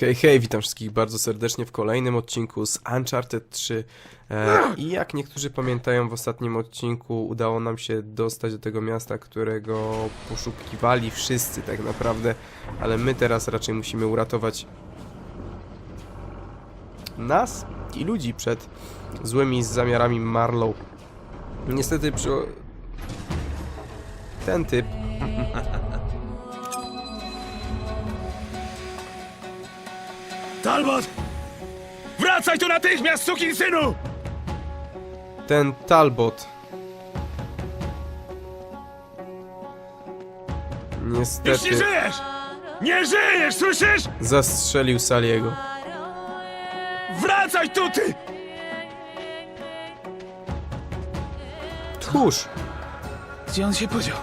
Hej, hej, witam wszystkich bardzo serdecznie w kolejnym odcinku z Uncharted 3. E, I jak niektórzy pamiętają, w ostatnim odcinku udało nam się dostać do tego miasta, którego poszukiwali wszyscy tak naprawdę, ale my teraz raczej musimy uratować nas i ludzi przed złymi zamiarami Marlow. Niestety przy... ten typ Talbot! Wracaj tu natychmiast, synu! ten Talbot. Już nie Niestety żyjesz! Nie żyjesz, słyszysz? zastrzelił Saliego. Wracaj tu, ty! Tchórz! Gdzie on się podział?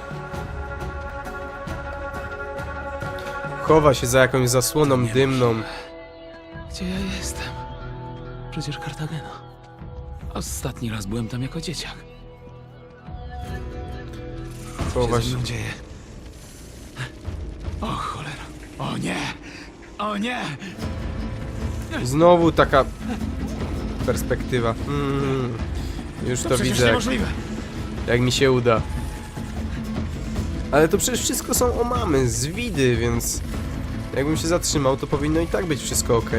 Chowa się za jakąś zasłoną dymną. Gdzie ja jestem? Przecież Kartagena. Ostatni raz byłem tam jako dzieciak. Co się. mną dzieje? O cholera. O nie! O nie! Znowu taka perspektywa. Mm, już to, Przecież widzę, jak, niemożliwe! jak mi się uda. Ale to przecież wszystko są omamy, z widy, więc jakbym się zatrzymał, to powinno i tak być wszystko ok.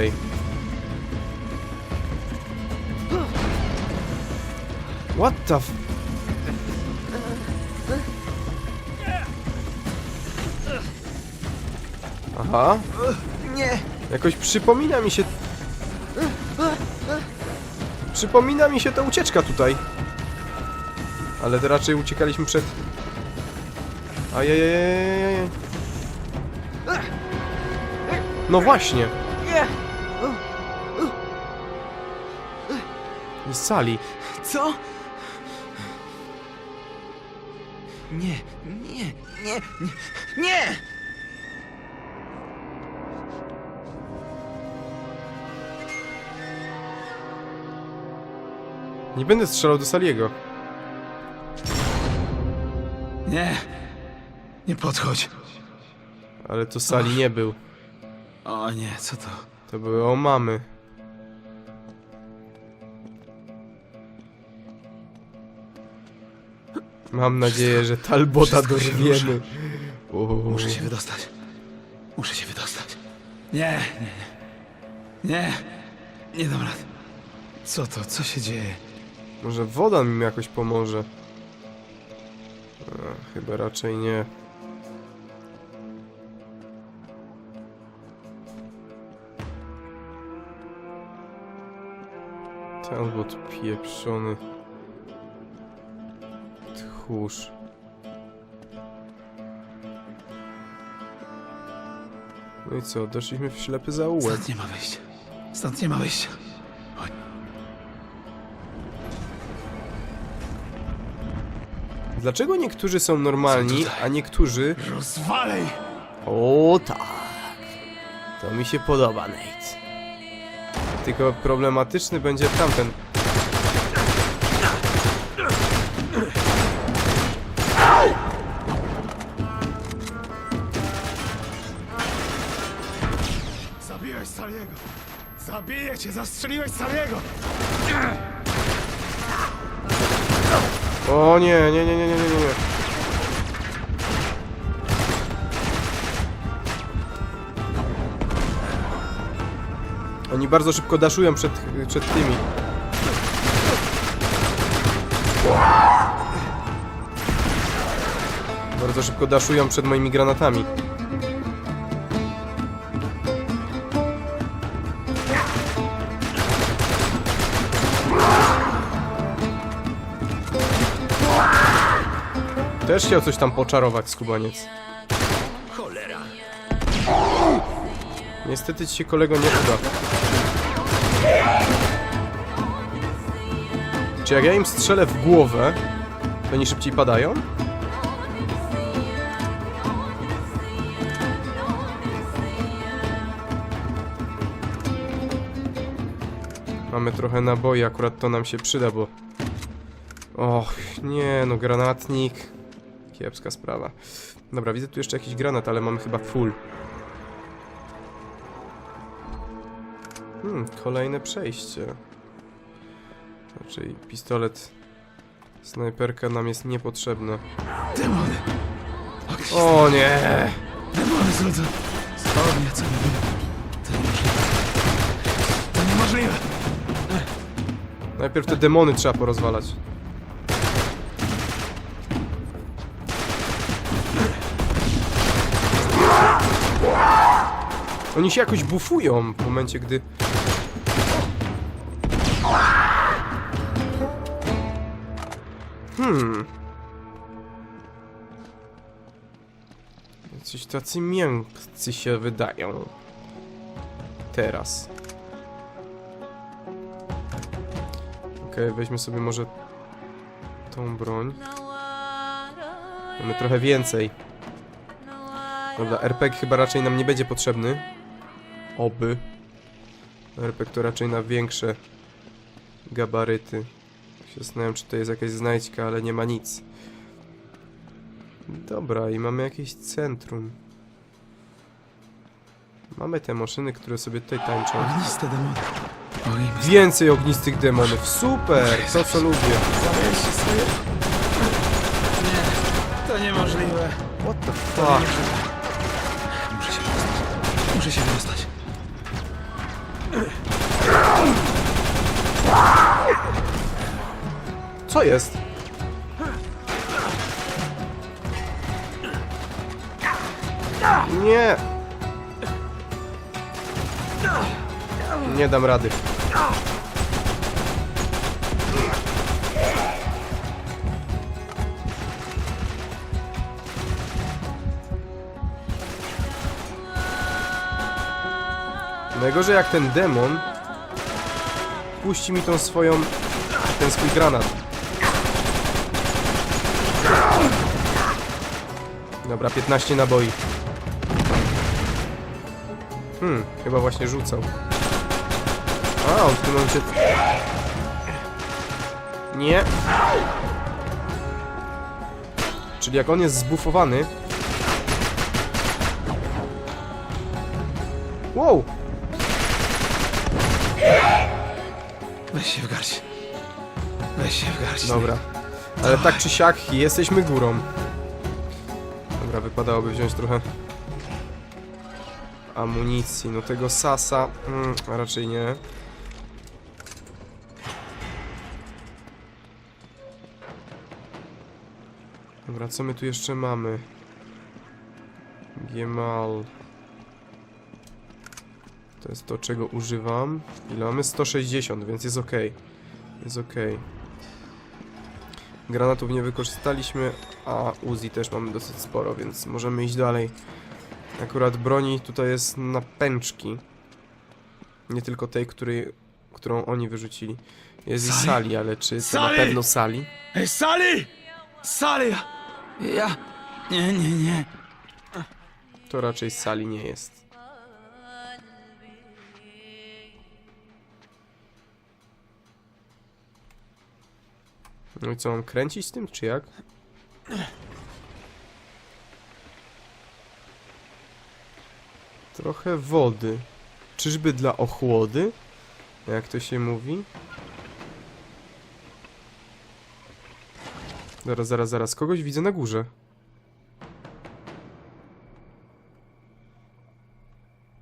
What the f... Aha. Nie. Jakoś przypomina mi się... Przypomina mi się ta ucieczka tutaj. Ale to raczej uciekaliśmy przed... Ajajajajajaj. No właśnie. Z sali. Co? Nie, nie, nie, nie, nie! Nie będę strzelał do Saliego. Nie! Nie podchodź. Ale to Sali nie był. O nie, co to? To były omamy. Mam nadzieję, że Talbota wszystko się dorwiemy. Muszę się wydostać. Muszę się wydostać. Nie, nie, nie. Nie, nie dam rady. Co to? Co się dzieje? Może woda mi jakoś pomoże. A, chyba raczej nie. Talbot pieprzony. Tchórz. No i co, doszliśmy w ślepy zaułek. Stąd nie ma wyjścia. Stąd nie ma wyjścia. Dlaczego niektórzy są normalni, a niektórzy... Rozwalej! O tak. To mi się podoba, Nate. Tylko problematyczny będzie tamten. Zabiłeś Saliego! Zabiję cię! Zastrzeliłeś Saliego! O nie, nie, nie, nie, nie, nie, nie. Oni bardzo szybko daszują przed, przed tymi. Bardzo szybko daszują przed moimi granatami. Też chciał coś tam poczarować, skubaniec. Cholera! Niestety ci się kolego nie uda. Czy jak ja im strzelę w głowę, to oni szybciej padają? Mamy trochę naboi, akurat to nam się przyda, bo... Och, nie no, granatnik. Kiepska sprawa. Dobra, widzę tu jeszcze jakiś granat, ale mamy chyba full. Hmm, kolejne przejście. Raczej pistolet snajperka nam jest niepotrzebny. Demony! O nie! Demony schodzą! Z ognia, co. To niemożliwe! To niemożliwe! Najpierw te demony trzeba porozwalać. Oni się jakoś bufują w momencie, gdy... Hmm. Coś tacy miękcy się wydają. Teraz. Okej, weźmy sobie może tą broń. Mamy trochę więcej. Dobra, RPG chyba raczej nam nie będzie potrzebny. Oby. RPG to raczej na większe gabaryty. Się zastanawiam, czy to jest jakaś znajdźka, ale nie ma nic. Dobra, i mamy jakieś centrum. Mamy te maszyny, które sobie tutaj tańczą. Ogniste demony. Więcej ognistych demonów. Super! To co lubię. Zabierz się sobie. Nie, to niemożliwe. What the fuck? Muszę się wydostać. Muszę się wydostać. Co jest? Nie! Nie dam rady. Najgorzej jak ten demon puści mi tą swoją ten swój granat. Dobra, 15 naboi. Hmm, chyba właśnie rzucał. A, on w tym momencie... Nie. Czyli jak on jest zbufowany... Wow! Weź się w garść. Weź się w garść. Dobra. Ale tak czy siak jesteśmy górą. Wypadałoby wziąć trochę amunicji. No tego sasa mm, raczej nie. Dobra, co my tu jeszcze mamy? Gemal. To jest to, czego używam. Ile mamy? 160, więc jest ok. Jest ok. Granatów nie wykorzystaliśmy, a Uzi też mamy dosyć sporo, więc możemy iść dalej. Akurat broni tutaj jest na pęczki. Nie tylko tej, której, którą oni wyrzucili. Jest i Sali? sali, ale czy to na Sali! pewno sali? Ej, Sali! Sali! Ja... Nie, nie, nie. To raczej sali nie jest. No i co, mam kręcić z tym, czy jak? Trochę wody. Czyżby dla ochłody? Jak to się mówi? Zaraz, zaraz, zaraz. Kogoś widzę na górze.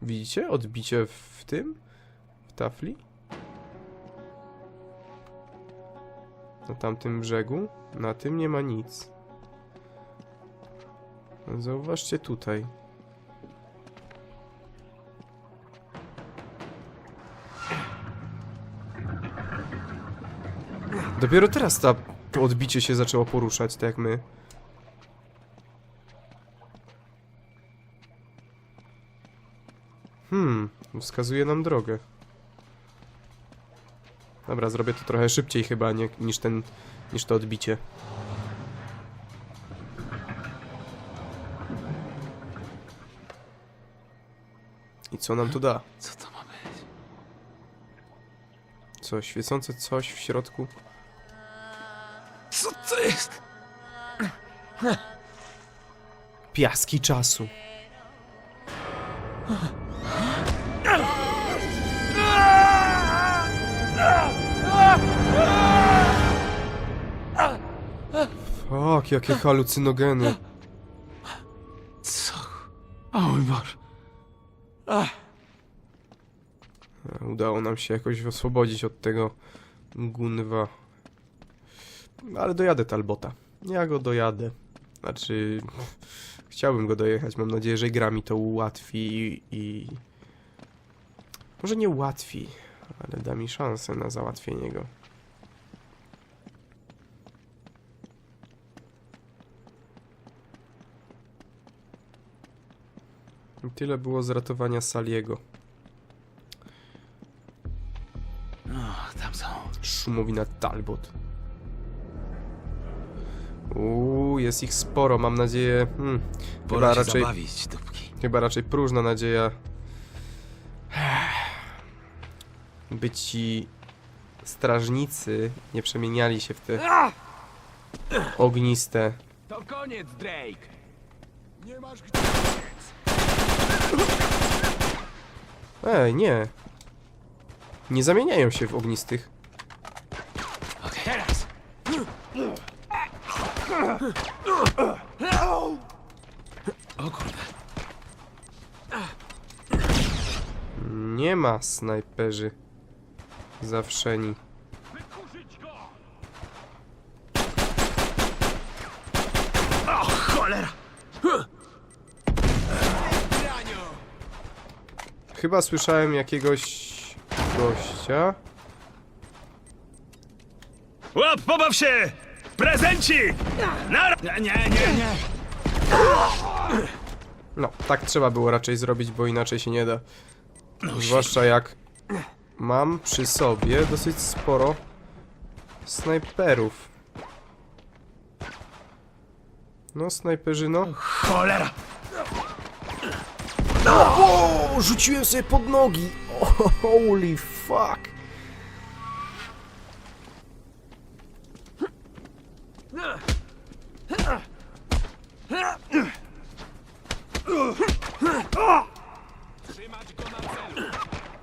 Widzicie? Odbicie w tym? W tafli? Na tamtym brzegu? Na tym nie ma nic. Zauważcie tutaj. Dopiero teraz ta odbicie się zaczęło poruszać, tak jak my. Hmm, wskazuje nam drogę. Dobra, zrobię to trochę szybciej chyba nie, niż ten, niż to odbicie. I co nam to da? Co to ma być? Co, świecące coś w środku? Co to jest? Piaski czasu. Fuck, jakie halucynogeny. Co? O mój Boże. Ach, Udało nam się jakoś oswobodzić od tego gunwa. Ale dojadę Talbota. Ja go dojadę. Znaczy, chciałbym go dojechać. Mam nadzieję, że gra mi to ułatwi i... i... Może nie ułatwi, ale da mi szansę na załatwienie go. Tyle było z ratowania Saliego. no, tam są. Szumowina Talbot. Uuu, jest ich sporo, mam nadzieję. Hmm, Pora chyba raczej, zabawić, dupki. chyba raczej próżna nadzieja. By ci strażnicy nie przemieniali się w te ogniste. To koniec, Drake! Nie masz gdzie... Ej, nie. Nie zamieniają się w ognistych. Teraz! O kurde. Nie ma snajperzy zawszeni. Wykurzyć go! O, cholera! Chyba słyszałem jakiegoś gościa. Łap, pobaw się! Prezenci! Na... Nie, nie, nie, nie. No, tak trzeba było raczej zrobić, bo inaczej się nie da. Zwłaszcza jak mam przy sobie dosyć sporo snajperów. No, snajperzyno. Cholera! O, rzuciłem sobie pod nogi. holy fuck.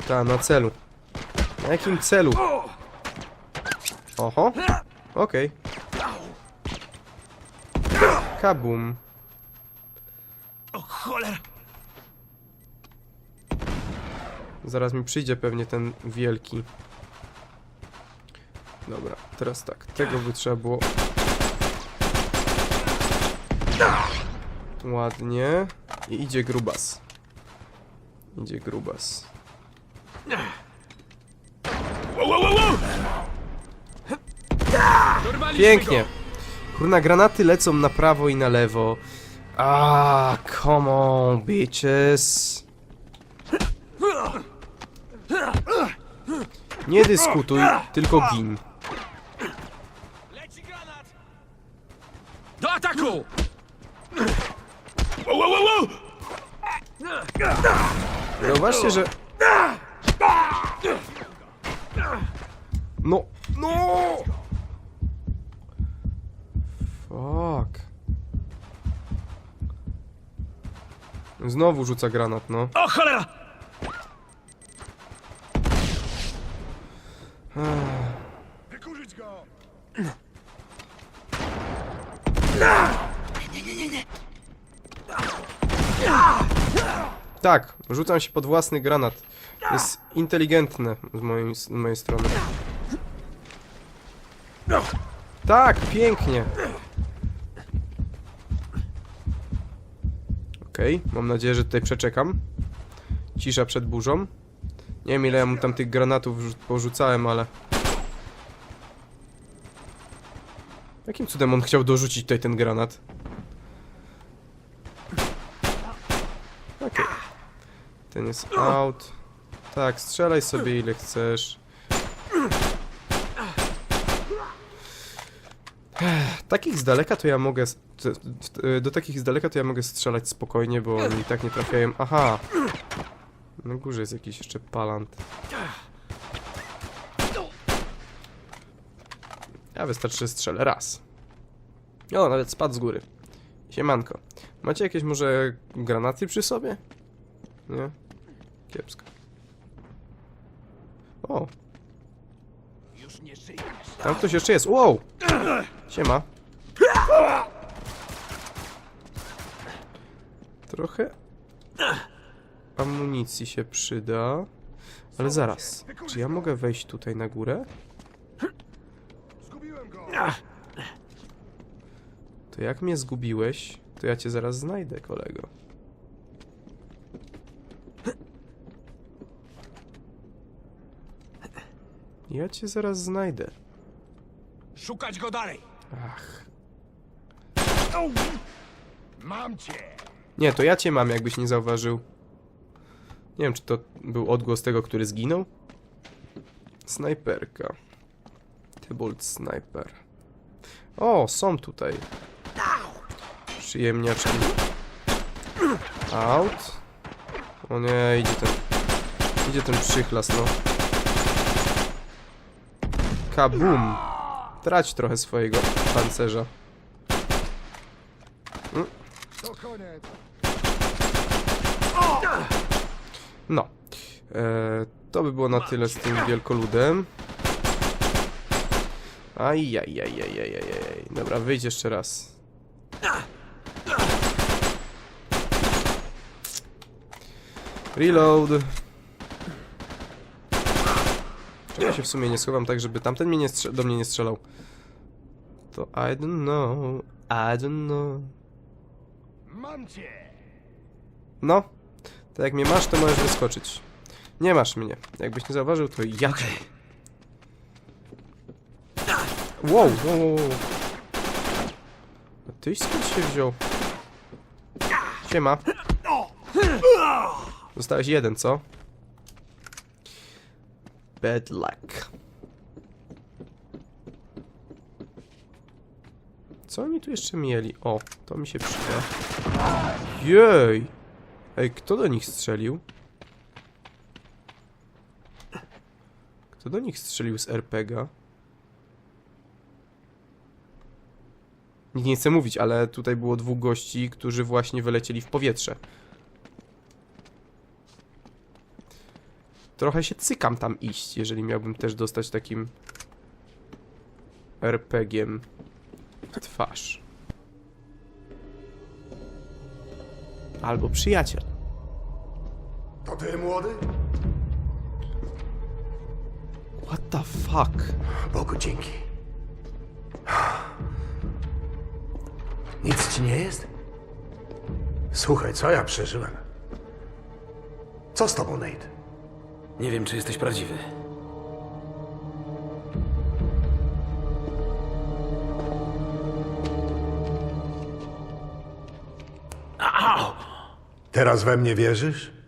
Ta, na celu. Na jakim celu? Oho. Okej. Kabum. O, cholera! Zaraz mi przyjdzie pewnie ten wielki. Dobra, teraz tak. Tego by trzeba było. Ładnie. I idzie grubas. Idzie grubas. Pięknie. Kurna, granaty lecą na prawo i na lewo. Ah, come on, bitches. Nie dyskutuj, tylko gin. Do ataku! Zauważcie, że... No, no! Fuck. Znowu rzuca granat, no. O, cholera! Wykurzyć go! Tak, rzucam się pod własny granat. Jest inteligentne z mojej, z mojej strony. Tak, pięknie. Okej, mam nadzieję, że tutaj przeczekam. Cisza przed burzą. Nie wiem ile ja mu tam tych granatów rzu- porzucałem, ale... Jakim cudem on chciał dorzucić tutaj ten granat? Okej. Ten jest out. Tak, strzelaj sobie ile chcesz. Takich z daleka to ja mogę. Do takich z daleka to ja mogę strzelać spokojnie, bo oni i tak nie trafiają. Aha! Na górze jest jakiś jeszcze palant. Ja wystarczy, strzelę raz. O, nawet spadł z góry. Siemanko. Macie jakieś może granaty przy sobie? Nie? Kiepsko. O, tam ktoś jeszcze jest. Wow! Siema. Trochę amunicji się przyda. Ale zaraz, czy ja mogę wejść tutaj na górę? To jak mnie zgubiłeś, to ja cię zaraz znajdę, kolego. Ja cię zaraz znajdę. Szukać go dalej! Ach. Mam cię! Nie, to ja cię mam, jakbyś nie zauważył. Nie wiem, czy to był odgłos tego, który zginął? Snajperka. Tybolt Sniper. O, są tutaj. Przyjemniaczki. Out. O nie, idzie ten... Idzie ten przychlas, no. Kabum. Trać trochę swojego pancerza. To koniec! E, to by było na tyle z tym wielkoludem. Ajajajajajajaj. Dobra, wyjdź jeszcze raz. Reload. Czemu ja się w sumie nie schowam tak, żeby tamten mnie nie do mnie nie strzelał? To I don't know. I don't know. Mam cię! No, tak jak mnie masz, to możesz wyskoczyć. Nie masz mnie. Jakbyś nie zauważył, to ja. Wow, wow, wow. A tyś skąd się wziął? Siema. Zostałeś jeden, co? Bad luck. Co oni tu jeszcze mieli? O, to mi się przyda. Jej! Ej, kto do nich strzelił? Kto do nich strzelił z RPGa? Nikt nie chcę mówić, ale tutaj było dwóch gości, którzy właśnie wylecieli w powietrze. Trochę się cykam tam iść, jeżeli miałbym też dostać takim RPG-iem w twarz. Albo przyjaciel. To ty, młody? What the fuck? Bogu dzięki. Nic ci nie jest? Słuchaj, co ja przeżyłem? Co z tobą, Nate? Nie wiem, czy jesteś prawdziwy. Teraz we mnie wierzysz?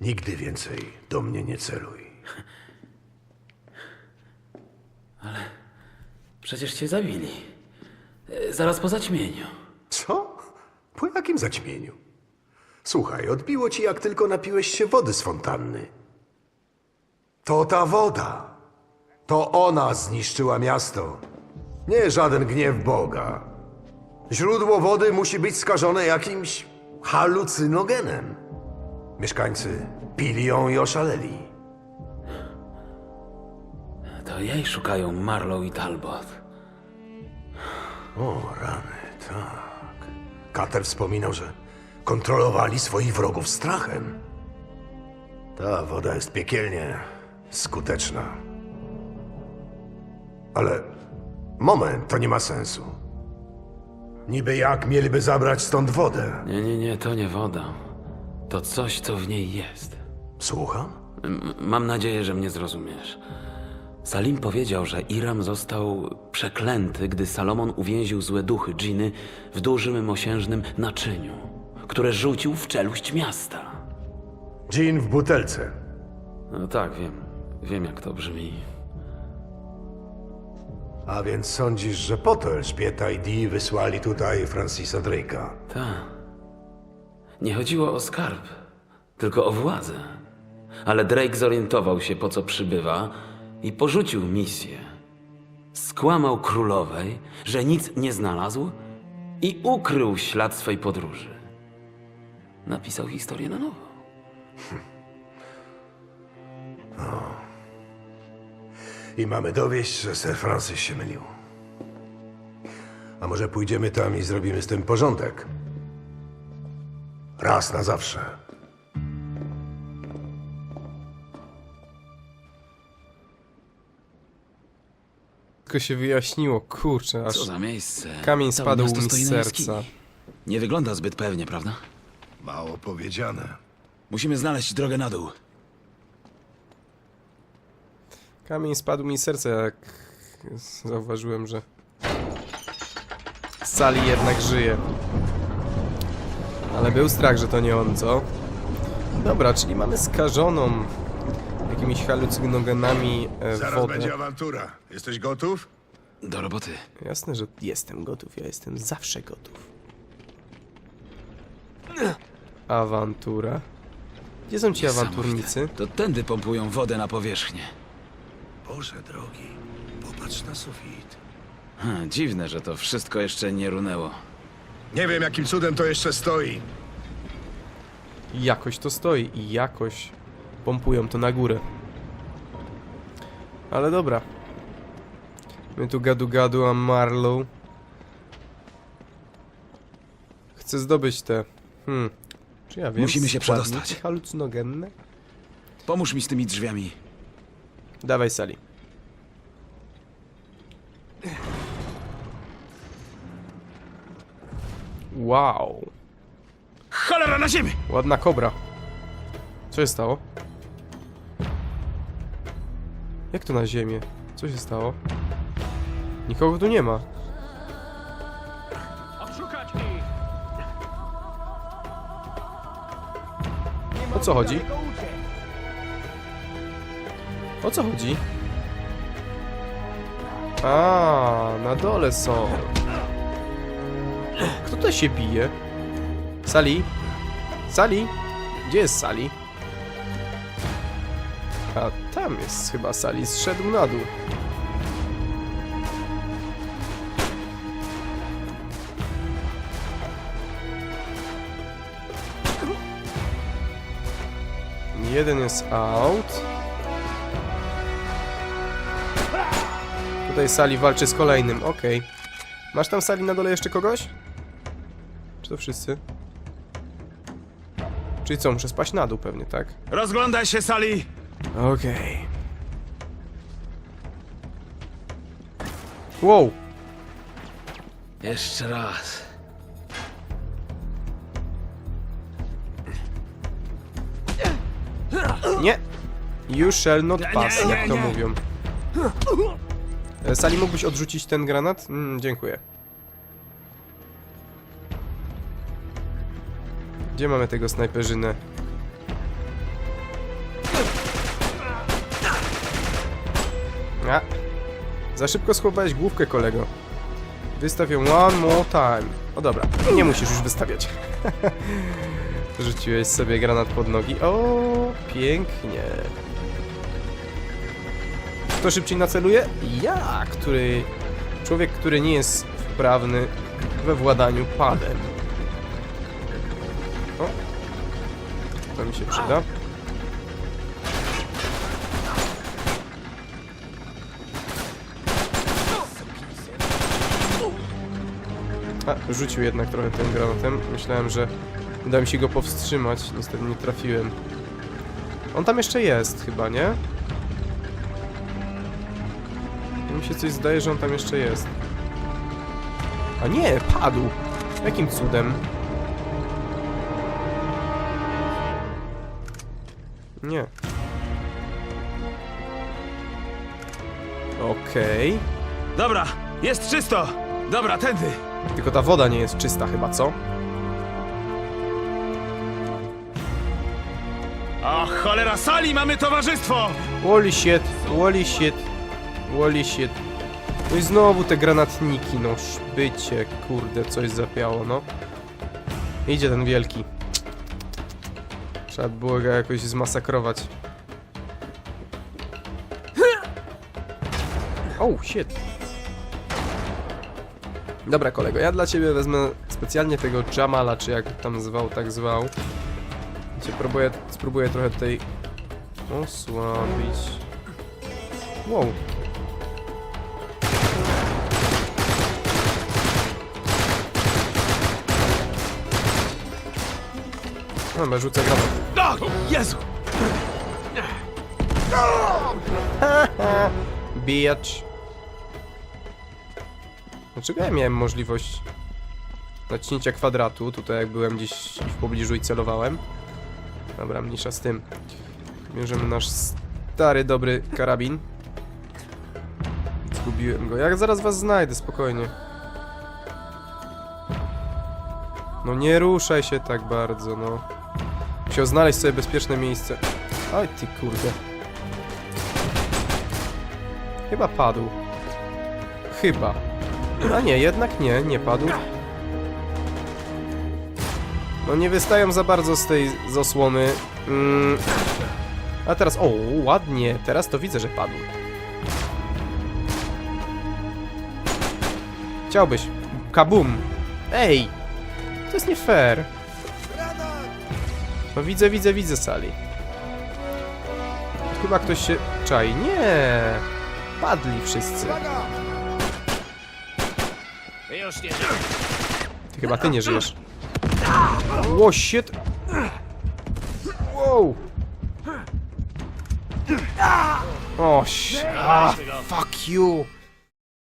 Nigdy więcej do mnie nie celuj. Przecież cię zabili. E, Zaraz po zaćmieniu. Co? Po jakim zaćmieniu? Słuchaj, odbiło ci jak tylko napiłeś się wody z fontanny. To ta woda. To ona zniszczyła miasto. Nie żaden gniew Boga. Źródło wody musi być skażone jakimś halucynogenem. Mieszkańcy pili ją i oszaleli. To jej szukają Marlow i Talbot. O, rany, tak. Kater wspominał, że kontrolowali swoich wrogów strachem. Ta woda jest piekielnie skuteczna. Ale moment, to nie ma sensu. Niby jak mieliby zabrać stąd wodę? Nie, nie, nie, to nie woda. To coś, co w niej jest. Słucham? M- mam nadzieję, że mnie zrozumiesz. Salim powiedział, że Iram został przeklęty, gdy Salomon uwięził złe duchy dżiny w dużym mosiężnym naczyniu, które rzucił w czeluść miasta. Gin w butelce. No tak, wiem. Wiem, jak to brzmi. A więc sądzisz, że po to Elżbieta i Dee wysłali tutaj Francisa Drake'a? Tak. Nie chodziło o skarb, tylko o władzę. Ale Drake zorientował się, po co przybywa i porzucił misję. Skłamał królowej, że nic nie znalazł i ukrył ślad swej podróży. Napisał historię na nowo. I mamy dowieść, że Sir Francis się mylił. A może pójdziemy tam i zrobimy z tym porządek? Raz na zawsze. Tylko się wyjaśniło, kurczę, aż Co za miejsce. kamień Całe spadł miasto mi stoi z na serca. jaskini. Nie wygląda zbyt pewnie, prawda? Mało powiedziane. Musimy znaleźć drogę na dół. Kamień spadł mi z serca, jak zauważyłem, że Sali jednak żyje. Ale był strach, że to nie on, co? Dobra, czyli mamy skażoną jakimiś halucynogenami e, Zaraz wodę. będzie awantura. Jesteś gotów? Do roboty. Jasne, że jestem gotów, ja jestem zawsze gotów. Awantura. Gdzie są ci awanturnicy? To tędy pompują wodę na powierzchnię. Boże drogi, popatrz na sufit. Hm, dziwne, że to wszystko jeszcze nie runęło. Nie wiem, jakim cudem to jeszcze stoi. Jakoś to stoi i jakoś pompują to na górę. Ale dobra. My tu gadu gadu, a Marlow chce zdobyć te. Hmm. Czy ja wiem? Musimy się składniki przedostać. Halucynogenne? Pomóż mi z tymi drzwiami. Dawaj, Sali. Wow. Cholera na ziemi! Ładna kobra. Co się stało? Jak to na ziemię? Co się stało? Nikogo tu nie ma. O co chodzi? O co chodzi? A, na dole są. To się bije? Sali? Sali? Gdzie jest Sali? A tam jest chyba Sali, zszedł na dół. Jeden jest out. Tutaj Sali walczy z kolejnym, okej. Masz tam Sali na dole jeszcze kogoś? To wszyscy? Czyli co, muszę spaść na dół pewnie, tak? Rozglądaj się, Sali! Okej. Wow! Jeszcze raz. Nie! You shall not pass, nie, jak to nie. mówią. E, Sali, mógłbyś odrzucić ten granat? Mm, dziękuję. Gdzie mamy tego snajperzynę? A. Za szybko schowałeś główkę, kolego. Wystaw ją one more time. O dobra, nie musisz już wystawiać. Rzuciłeś sobie granat pod nogi. O, pięknie. Kto szybciej naceluje? Ja, który... Człowiek, który nie jest wprawny we władaniu padem. To mi się przyda. A, rzucił jednak trochę tym granatem. Myślałem, że uda mi się go powstrzymać. Niestety nie trafiłem. On tam jeszcze jest chyba, nie? Mi się coś zdaje, że on tam jeszcze jest. A nie, padł! Jakim cudem? Nie. Okej. Dobra, jest czysto! Dobra, tędy! Tylko ta woda nie jest czysta chyba, co? O, cholera, Sali, mamy towarzystwo! Holy shit, holy shit, holy shit. No i znowu te granatniki, no szbycie, kurde, coś zapiało, no. Idzie ten wielki. Trzeba było go jakoś zmasakrować. Oh, shit. Dobra, kolego, ja dla ciebie wezmę specjalnie tego Jamala, czy jak tam zwał, tak zwał. Cię próbuję, spróbuję trochę tutaj osłabić. Wow. Dobra, rzucę granat. No, Jezu! Bitch. Dlaczego ja miałem możliwość naciśnięcia kwadratu, tutaj jak byłem gdzieś w pobliżu i celowałem? Dobra, mniejsza z tym. Bierzemy nasz stary, dobry karabin. Zgubiłem go. Jak zaraz was znajdę, spokojnie. No nie ruszaj się tak bardzo, no. Musiał znaleźć sobie bezpieczne miejsce. Oj ty kurde. Chyba padł. Chyba. A nie, jednak nie, nie padł. No nie wystają za bardzo z tej z osłony. Mm. A teraz, o, ładnie. Teraz to widzę, że padł. Chciałbyś. Kabum. Ej! To jest nie fair. No widzę, widzę, widzę sali. Chyba ktoś się czai. Nie! Padli wszyscy. Ty chyba ty nie żyjesz. Ło, shit! Wow! O. Ah, fuck you!